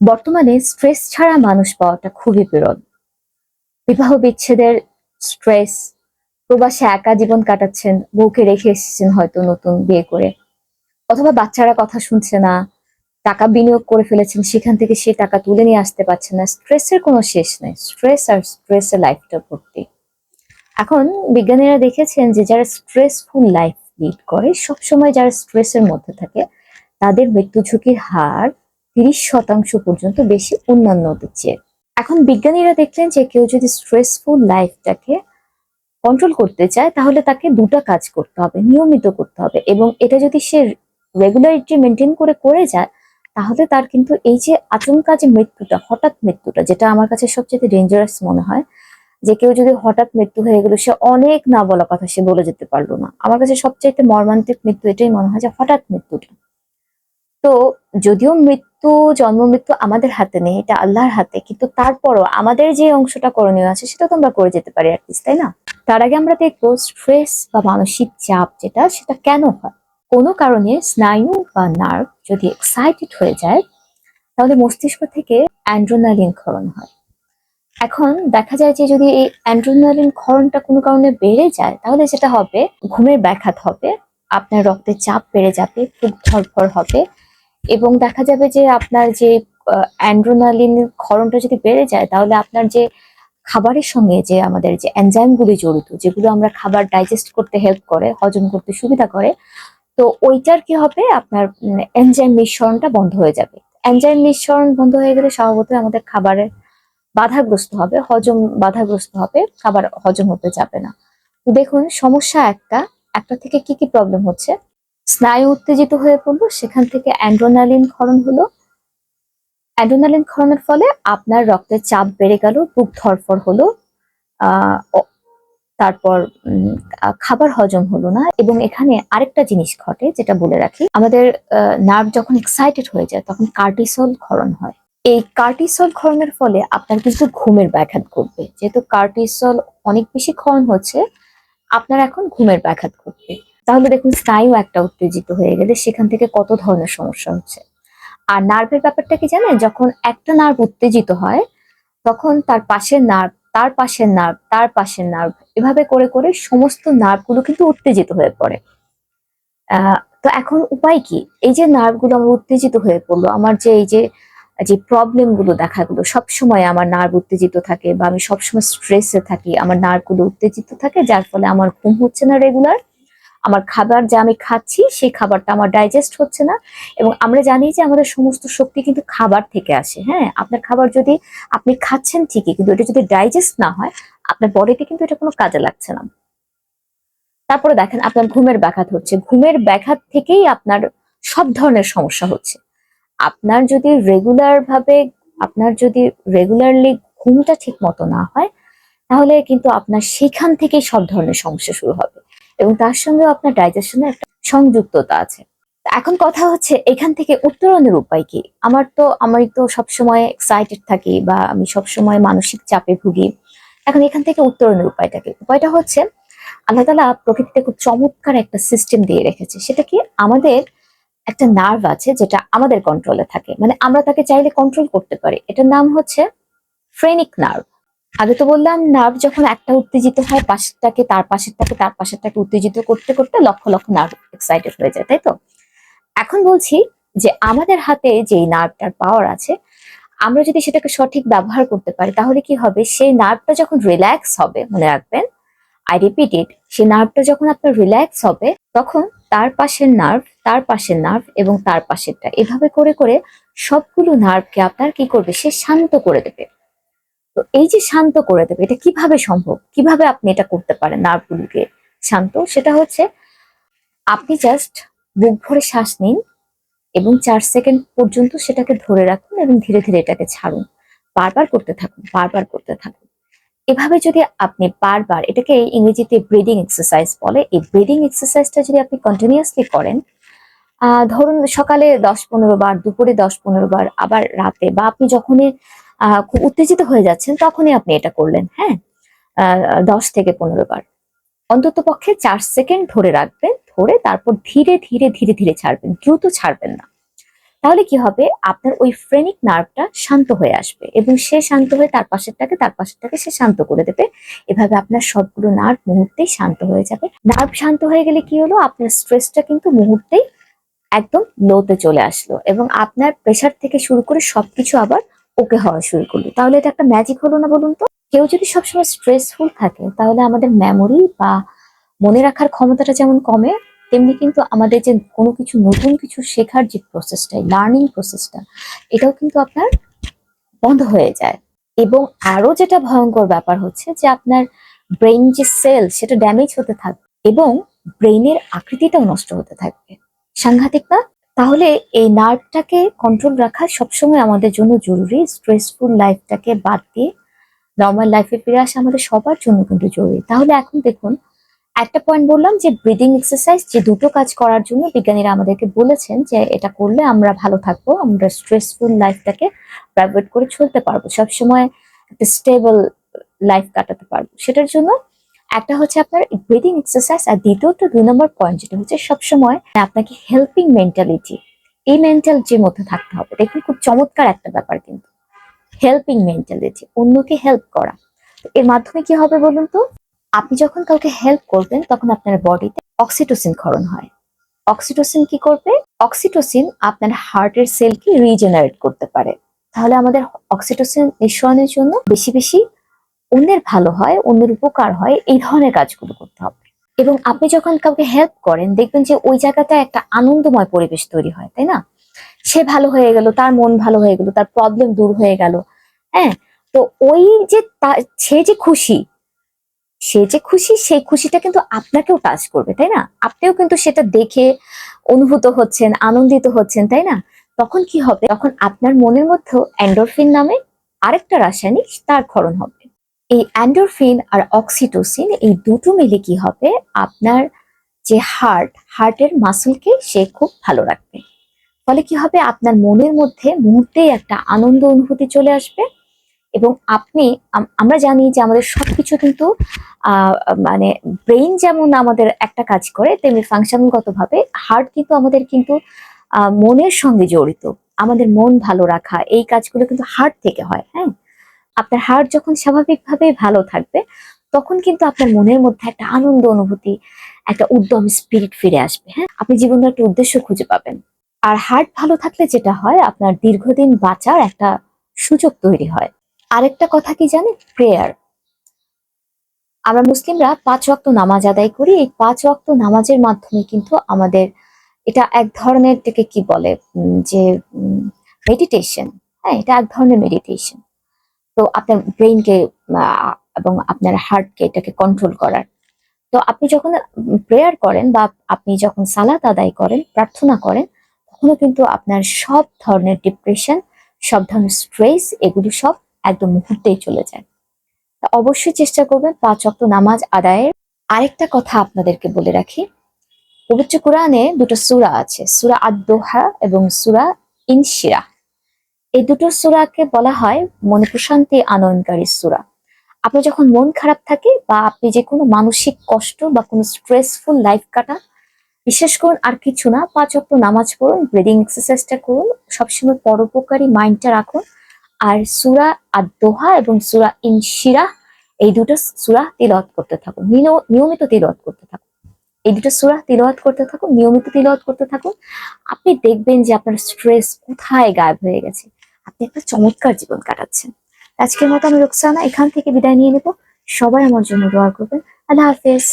বর্তমানে স্ট্রেস ছাড়া মানুষ পাওয়াটা খুবই বিরল। বিবাহ বিচ্ছেদের স্ট্রেস প্রবাসে একা জীবন কাটাচ্ছেন, বউকে রেখে এসেছেন হয়তো নতুন বিয়ে করে। অথবা বাচ্চারা কথা শুনছে না, টাকা বিনিয়োগ করে ফেলেছেন, সেখান থেকে সে টাকা তুলে নিয়ে আসতে পারছে না। স্ট্রেসের কোনো শেষ নেই। স্ট্রেস আর স্ট্রেসের লাইফটা ভর্তি। এখন বিজ্ঞানীরা দেখেছেন যে যারা স্ট্রেসফুল লাইফ লিড করে, সবসময় যারা স্ট্রেসের মধ্যে থাকে, তাদের মৃত্যু ঝুঁকির হার তিরিশ শতাংশ পর্যন্ত বেশি অন্যান্যদের দিচ্ছে এখন বিজ্ঞানীরা দেখলেন যে কেউ যদি স্ট্রেসফুল লাইফটাকে কন্ট্রোল করতে চায়, তাহলে তাকে দুটা কাজ করতে হবে, নিয়মিত করতে হবে এবং এটা যদি সে রেগুলারিটি মেনটেন করে করে যায়, তাহলে তার কিন্তু এই যে আচমকা যে মৃত্যুটা, হঠাৎ মৃত্যুটা, যেটা আমার কাছে সবচেয়ে ডেঞ্জারাস মনে হয়, যে কেউ যদি হঠাৎ মৃত্যু হয়ে গেল, সে অনেক না বলা কথা সে বলে যেতে পারল না। আমার কাছে সবচাইতে মর্মান্তিক মৃত্যু এটাই মনে হয় যে হঠাৎ মৃত্যুটা। তো যদিও মৃত্যু জন্ম মৃত্যু আমাদের হাতে নেই, এটা আল্লাহর হাতে। কিন্তু তারপরও আমাদের যে অংশটা করণীয় আছে, সেটা তো আমরা করে যেতে পারি অ্যাটলিস্ট তাই না? তার আগে আমরা দেখব স্ট্রেস বা মানসিক চাপ যেটা, সেটা কেন হয়? কোনো কারণে স্নায়ু বা নার্ভ যদি এক্সাইটেড হয়ে যায়, তাহলে মস্তিষ্ক থেকে অ্যান্ড্রোনালিন ক্ষরণ হয়। এখন দেখা যায় যে যদি এই অ্যান্ড্রোনালিন ক্ষরণটা কোনো কারণে বেড়ে যায়, তাহলে সেটা হবে, ঘুমের ব্যাঘাত হবে, আপনার রক্তের চাপ বেড়ে যাবে বুক ধরফর হবে এবং দেখা যাবে যে আপনার যে অ্যান্ড্রোনালিন ক্ষরণটা যদি বেড়ে যায়, তাহলে আপনার যে খাবারের সঙ্গে যে আমাদের যে এনজাইমগুলি জড়িত, যেগুলো আমরা খাবার ডাইজেস্ট করতে হেল্প করে, হজম করতে সুবিধা করে, তো ওইটার কি হবে? আপনার এনজাইম মিশ্রণটা বন্ধ হয়ে যাবে। এনজাইম নিঃসরণ বন্ধ হয়ে গেলে স্বভাবতই আমাদের খাবারের বাধাগ্রস্ত হবে, হজম বাধাগ্রস্ত হবে, খাবার হজম হতে যাবে না। দেখুন, সমস্যা একটা একটা থেকে কি কি প্রবলেম হচ্ছে? স্নায়ু উত্তেজিত হয়ে পড়ল, সেখান থেকে অ্যান্ড্রোনালিন ক্ষরণ হলো। অ্যাড্রেনালিন ক্ষরণের ফলে আপনার রক্তের চাপ বেড়ে গেল, বুক ধরফর হলো তারপর খাবার হজম হলো না। এবং এখানে আরেকটা জিনিস ঘটে, যেটা বলে রাখি, আমাদের নার্ভ যখন এক্সাইটেড হয়ে যায়, তখন কার্টিসল ক্ষরণ হয়। এই কার্টিসল ক্ষরণের ফলে আপনার কিন্তু ঘুমের ব্যাঘাত ঘটবে। যেহেতু কার্টিসল অনেক বেশি ক্ষরণ হচ্ছে, আপনার এখন ঘুমের ব্যাঘাত ঘটবে। তাহলে দেখুন স্নায়ু একটা উত্তেজিত হয়ে গেলে সেখান থেকে কত ধরনের সমস্যা হচ্ছে? আর নার্ভের ব্যাপারটা কি জানেন? যখন একটা নার্ভ উত্তেজিত হয়, তখন তার পাশের নার্ভ, তার পাশের নার্ভ, তার পাশের নার্ভ, এভাবে করে করে সমস্ত নার্ভগুলো কিন্তু উত্তেজিত হয়ে পড়ে। তো এখন উপায় কি? এই যে নার্ভগুলো আমার উত্তেজিত হয়ে পড়ল, আমার যে এই যে যে প্রবলেমগুলো দেখা গেলো, সবসময় আমার নার্ভ উত্তেজিত থাকে বা আমি সবসময় স্ট্রেসে থাকি, আমার নার্ভগুলো উত্তেজিত থাকে, যার ফলে আমার ঘুম হচ্ছে না রেগুলার আমার খাবার যা আমি খাচ্ছি, সেই খাবারটা আমার ডাইজেস্ট হচ্ছে না। এবং আমরা জানি যে আমাদের সমস্ত শক্তি কিন্তু খাবার থেকে আসে হ্যাঁ? আপনার খাবার যদি আপনি খাচ্ছেন ঠিকই, কিন্তু এটা যদি ডাইজেস্ট না হয়, আপনার বডিতে কিন্তু এটা কোনো কাজে লাগছে না। তারপরে দেখেন আপনার ঘুমের ব্যাঘাত হচ্ছে। ঘুমের ব্যাঘাত থেকেই আপনার সব ধরনের সমস্যা হচ্ছে। আপনার যদি রেগুলার ভাবে, আপনার যদি রেগুলারলি ঘুমটা ঠিক মতো না হয়, তাহলে কিন্তু আপনার সেখান থেকেই সব ধরনের সমস্যা শুরু হবে। এবং তার সঙ্গে আপনার ডাইজেশনের একটা সংযুক্ততা আছে। এখন কথা হচ্ছে, এখান থেকে উত্তরণের উপায় কি? আমার তো আমি তো সবসময় এক্সাইটেড থাকি বা আমি সবসময় মানসিক চাপে ভুগি। এখন এখান থেকে উত্তরণের উপায়টা কি? উপায়টা হচ্ছে, আল্লাহ তালা প্রকৃতিতে খুব চমৎকার একটা সিস্টেম দিয়ে রেখেছে। সেটা কি? আমাদের একটা নার্ভ আছে যেটা আমাদের কন্ট্রোলে থাকে। মানে আমরা তাকে চাইলে কন্ট্রোল করতে পারি। এটার নাম হচ্ছে ফ্রেনিক নার্ভ আগে তো বললাম নার্ভ যখন একটা উত্তেজিত হয়, পাশেরটাকে, তার পাশেরটাকে তার পাশেরটাকে উত্তেজিত করতে করতে লক্ষ লক্ষ নার্ভ এক্সাইটেড হয়ে যায়, তাই তো? এখন বলছি যে আমাদের হাতে যেই নার্ভটার পাওয়ার আছে, আমরা যদি সেটাকে সঠিক ব্যবহার করতে পারি, তাহলে কি হবে? সেই নার্ভটা যখন রিল্যাক্স হবে, মনে রাখবেন আই রিপিট ইট সেই নার্ভটা যখন আপনার রিল্যাক্স হবে, তখন তার পাশের নার্ভ তার পাশের নার্ভ এবং তার পাশেরটা, এভাবে করে করে সবগুলো নার্ভকে আপনার কি করবে? সে শান্ত করে দেবে। তো এই যে শান্ত করে দেবে, এটা কীভাবে সম্ভব? কীভাবে আপনি এটা করতে পারেন নার্ভগুলোকে শান্ত? সেটা হচ্ছে আপনি জাস্ট বুক ভরে শ্বাস নিন এবং চার সেকেন্ড পর্যন্ত সেটাকে ধরে রাখুন এবং ধীরে ধীরে এটাকে ছাড়ুন। বারবার করতে থাকুন, বারবার করতে থাকুন। এভাবে যদি আপনি বারবার এটাকে ইংরেজিতে ব্রিদিং এক্সারসাইজ বলে, এই ব্রিদিং এক্সারসাইজটা যদি আপনি কন্টিনিউয়াসলি করেন ধরুন সকালে দশ পনেরো বার, দুপুরে দশ পনেরো বার, আবার রাতে বা আপনি যখনই খুব উত্তেজিত হয়ে যাচ্ছেন, তখনই আপনি এটা করলেন হ্যাঁ? দশ থেকে পনেরো বার। অন্তত পক্ষে চার সেকেন্ড ধরে রাখবেন, ধরে তারপর ধীরে ধীরে ধীরে ধীরে ছাড়বেন, দ্রুত ছাড়বেন না। তাহলে কি হবে? আপনার ওই ফ্রেনিক নার্ভটা শান্ত হয়ে আসবে এবং সে শান্ত হয়ে তার পাশেরটাকে তার পাশেরটাকে সে শান্ত করে দেবে। এভাবে আপনার সবগুলো নার্ভ মুহূর্তেই শান্ত হয়ে যাবে। নার্ভ শান্ত হয়ে গেলে কি হলো? আপনার স্ট্রেসটা কিন্তু মুহূর্তেই একদম লোতে চলে আসলো এবং আপনার প্রেশার থেকে শুরু করে সবকিছু আবার ওকে হওয়া শুরু করল। তাহলে এটা একটা ম্যাজিক হলো না বলুন তো? কেউ যদি সবসময় স্ট্রেসফুল থাকে, তাহলে আমাদের মেমোরি বা মনে রাখার ক্ষমতাটা যেমন কমে, তেমনি কিন্তু আমাদের যে কোনো কিছু নতুন কিছু শেখার যে প্রসেসটা লার্নিং প্রসেসটা এটাও কিন্তু আপনার বন্ধ হয়ে যায়। এবং আরও যেটা ভয়ঙ্কর ব্যাপার হচ্ছে যে আপনার ব্রেন যে সেল সেটা ড্যামেজ হতে থাকবে এবং ব্রেইনের আকৃতিটাও নষ্ট হতে থাকবে। সাংঘাতিক না? তাহলে এই নার্ভটাকে কন্ট্রোল রাখা সবসময় আমাদের জন্য জরুরি। স্ট্রেসফুল লাইফটাকে বাদ দিয়ে নর্মাল লাইফে ফিরে আসা আমাদের সবার জন্য কিন্তু জরুরি। তাহলে এখন দেখুন, একটা পয়েন্ট বললাম যে ব্রিদিং এক্সারসাইজ যে দুটো কাজ করার জন্য বিজ্ঞানীরা আমাদেরকে বলেছেন যে এটা করলে আমরা ভালো থাকব, আমরা স্ট্রেসফুল লাইফটাকে প্রাইভেট করে চলতে পারব, সবসময় একটা স্টেবল লাইফ কাটাতে পারব। সেটার জন্য একটা হচ্ছে আপনার ব্রিদিং এক্সারসাইজ আর দ্বিতীয়টা দুই নম্বর পয়েন্ট যেটা হচ্ছে সবসময় আপনাকে হেল্পিং মেন্টালিটি এই মেন্টালিটির মধ্যে থাকতে হবে। দেখুন খুব চমৎকার একটা ব্যাপার কিন্তু। হেল্পিং মেন্টালিটি অন্যকে হেল্প করা। এর মাধ্যমে কি হবে বলুন তো? আপনি যখন কাউকে হেল্প করবেন, তখন আপনার বডিতে অক্সিটোসিন ক্ষরণ হয়। অক্সিটোসিন কি করবে? অক্সিটোসিন আপনার হার্টের সেলকে রিজেনারেট করতে পারে। তাহলে আমাদের অক্সিটোসিন নিঃসরণের জন্য বেশি বেশি অন্যের ভালো হয়, অন্যের উপকার হয়, এই ধরনের কাজগুলো করতে হবে। এবং আপনি যখন কাউকে হেল্প করেন, দেখবেন যে ওই জায়গাটা একটা আনন্দময় পরিবেশ তৈরি হয়, তাই না? সে ভালো হয়ে গেল, তার মন ভালো হয়ে গেল, তার প্রবলেম দূর হয়ে গেল হ্যাঁ? তো ওই যে সে যে খুশি, সে যে খুশি, সেই খুশিটা কিন্তু আপনাকেও টাচ করবে, তাই না? আপনিও কিন্তু সেটা দেখে অনুভূত হচ্ছেন, আনন্দিত হচ্ছেন, তাই না? তখন কি হবে? তখন আপনার মনের মধ্যেও অ্যান্ডোরফিন নামে আরেকটা রাসায়নিক তার ক্ষরণ হবে। এই অ্যান্ডোরফিন আর অক্সিটোসিন এই দুটো মিলে কি হবে? আপনার যে হার্ট হার্টের মাসলকে সে খুব ভালো রাখবে। ফলে কি হবে? আপনার মনের মধ্যে মুহূর্তেই একটা আনন্দ অনুভূতি চলে আসবে এবং আপনি, আম- আমরা জানি যে আমাদের সবকিছু কিন্তু মানে ব্রেইন যেমন আমাদের একটা কাজ করে, তেমনি ফাংশনগত ভাবে হার্ট কিন্তু আমাদের কিন্তু মনের সঙ্গে জড়িত। আমাদের মন ভালো রাখা, এই কাজগুলো কিন্তু হার্ট থেকে হয় হ্যাঁ? আপনার হার্ট যখন স্বাভাবিকভাবে ভালো থাকবে, তখন কিন্তু আপনার মনের মধ্যে একটা আনন্দ অনুভূতি, একটা উদ্যম স্পিরিট ফিরে আসবে হ্যাঁ? আপনি জীবনের একটা উদ্দেশ্য খুঁজে পাবেন। আর হার্ট ভালো থাকলে যেটা হয়, আপনার দীর্ঘদিন বাঁচার একটা সুযোগ তৈরি হয়। আরেকটা কথা কি জানেন? প্রেয়ার আমরা মুসলিমরা পাঁচ ওয়াক্ত নামাজ আদায় করি, এই পাঁচ ওয়াক্ত নামাজের মাধ্যমে কিন্তু আমাদের এটা এক ধরনের থেকে কি বলে? যে মেডিটেশন হ্যাঁ? এটা এক ধরনের মেডিটেশন তো আপনার ব্রেনকে এবং আপনার হার্টকে এটাকে কন্ট্রোল করার। তো আপনি যখন প্রেয়ার করেন বা আপনি যখন সালাত আদায় করেন, প্রার্থনা করেন, তখনও কিন্তু আপনার সব ধরনের ডিপ্রেশন সব ধরনের স্ট্রেস এগুলো সব একদম মুহূর্তেই চলে যায়। অবশ্যই চেষ্টা করবেন পাঁচ ওয়াক্ত নামাজ আদায়ের। আরেকটা কথা আপনাদেরকে বলে রাখি, পবিত্র কোরআনে দুটো সুরা আছে, সুরা আদ-দোহা এবং সুরা ইনশিরা। এই দুটো সূরাকে বলা হয় মনে প্রশান্তি আনয়নকারী সুরা। আপনার যখন মন খারাপ থাকে বা আপনি যে কোনো মানসিক কষ্ট বা কোনো স্ট্রেসফুল লাইফ কাটান বিশেষ করুন আর কিছু না, পাঁচ ওয়াক্ত নামাজ পড়ুন ব্রিদিং এক্সারসাইজটা করুন, সবসময় পরোপকারী মাইন্ডটা রাখুন। আর সুরা আদ-দোহা এবং সুরা ইনশিরা, এই দুটো সুরা তিলাওয়াত করতে থাকুন। নিয়মিত তিলাওয়াত করতে থাকুন। এই দুটো সুরা তিলাওয়াত করতে থাকুন, নিয়মিত তিলাওয়াত করতে থাকুন। আপনি দেখবেন যে আপনার স্ট্রেস কোথায় গায়েব হয়ে গেছে। আপনি একটা চমৎকার জীবন কাটাচ্ছেন। আজকের মতো আমি রোকসানা এখান থেকে বিদায় নিয়ে নেব। সবাই আমার জন্য দোয়া করবেন। আল্লাহ হাফেজ।